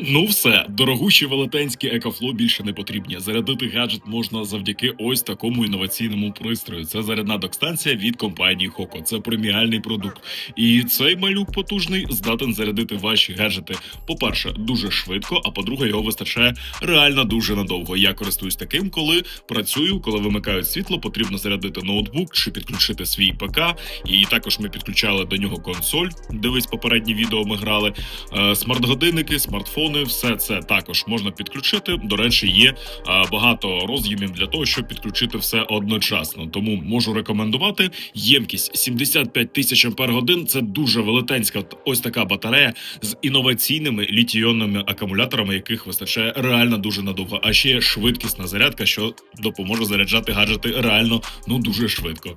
Ну все, дорогущі велетенські екофло більше не потрібні. Зарядити гаджет можна завдяки ось такому інноваційному пристрою. Це зарядна док-станція від компанії Хоко. Це преміальний продукт. І цей малюк потужний здатен зарядити ваші гаджети. По-перше, дуже швидко, а по-друге, його вистачає реально дуже надовго. Я користуюсь таким, коли працюю, коли вимикають світло, потрібно зарядити ноутбук чи підключити свій ПК. І також ми підключали до нього консоль. Дивись, попередні відео ми грали. Е, Смарт-годинники, смартфони, все це також можна підключити. До речі, є е, багато роз'ємів для того, щоб підключити все одночасно. Тому можу рекомендувати. Ємкість 75 тисяч ампер годин. Це дуже велетенська ось така батарея з інноваційними літійонними акумуляторами, яких вистачає реально дуже надовго. А ще швидкісна зарядка, що допоможе заряджати гаджети реально ну дуже швидко.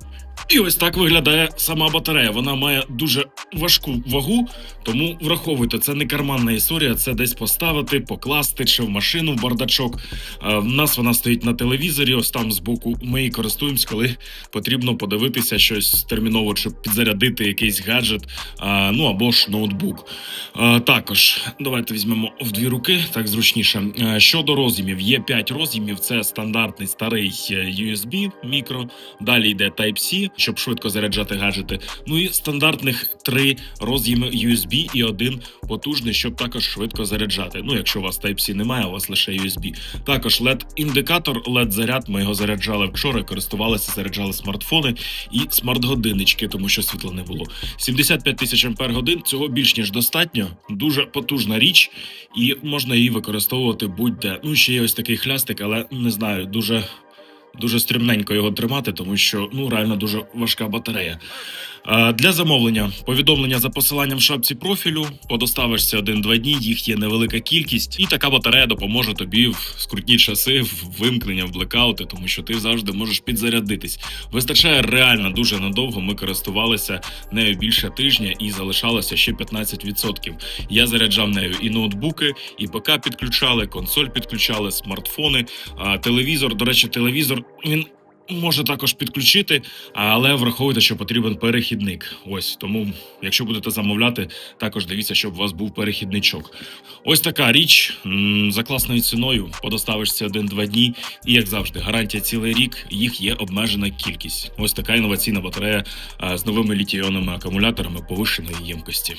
І ось так виглядає сама батарея. Вона має дуже важку вагу, тому враховуйте, це не карманна історія, це десь поставити, покласти чи в машину в бардачок. Е, В нас вона стоїть на телевізорі, ось там збоку. Ми її користуємось, коли потрібно подивитися щось терміново, чи підзарядити якийсь гаджет, е, ну або ж ноутбук. Е, Також давайте візьмемо в дві руки, так зручніше. Щодо роз'ємів, є 5 роз'ємів. Це стандартний старий USB мікро. Далі йде Type-C, щоб швидко заряджати гаджети. Ну і стандартних три роз'єми USB і один потужний, щоб також швидко заряджати. Ну, якщо у вас Type-C немає, у вас лише USB. Також LED-індикатор, LED-заряд. Ми його заряджали вчора, користувалися, заряджали смартфони і смарт-годиннички, тому що світла не було. 75 тисяч ампер годин цього більш ніж достатньо. Дуже потужна річ, і можна її використовувати будь-де. Ну ще є ось такий хлястик, але не знаю, дуже. Дуже стрімненько його тримати, тому що ну реально дуже важка батарея. Для замовлення повідомлення за посиланням в шапці профілю. Подоставишся один-два дні. Їх є невелика кількість, і така батарея допоможе тобі в скрутні часи, в вимкнення, в блекаути, тому що ти завжди можеш підзарядитись. Вистачає реально дуже надовго. Ми користувалися нею більше тижня і залишалося ще 15%. Я заряджав нею і ноутбуки, і ПК підключали, консоль підключали, смартфони, телевізор. До речі, телевізор він. Може також підключити, але враховуйте, що потрібен перехідник. Ось тому, якщо будете замовляти, також дивіться, щоб у вас був перехідничок. Ось така річ за класною ціною. Подоставишся один-два дні, і як завжди, гарантія цілий рік. Їх є обмежена кількість. Ось така інноваційна батарея з новими літійонними акумуляторами повищеної ємкості.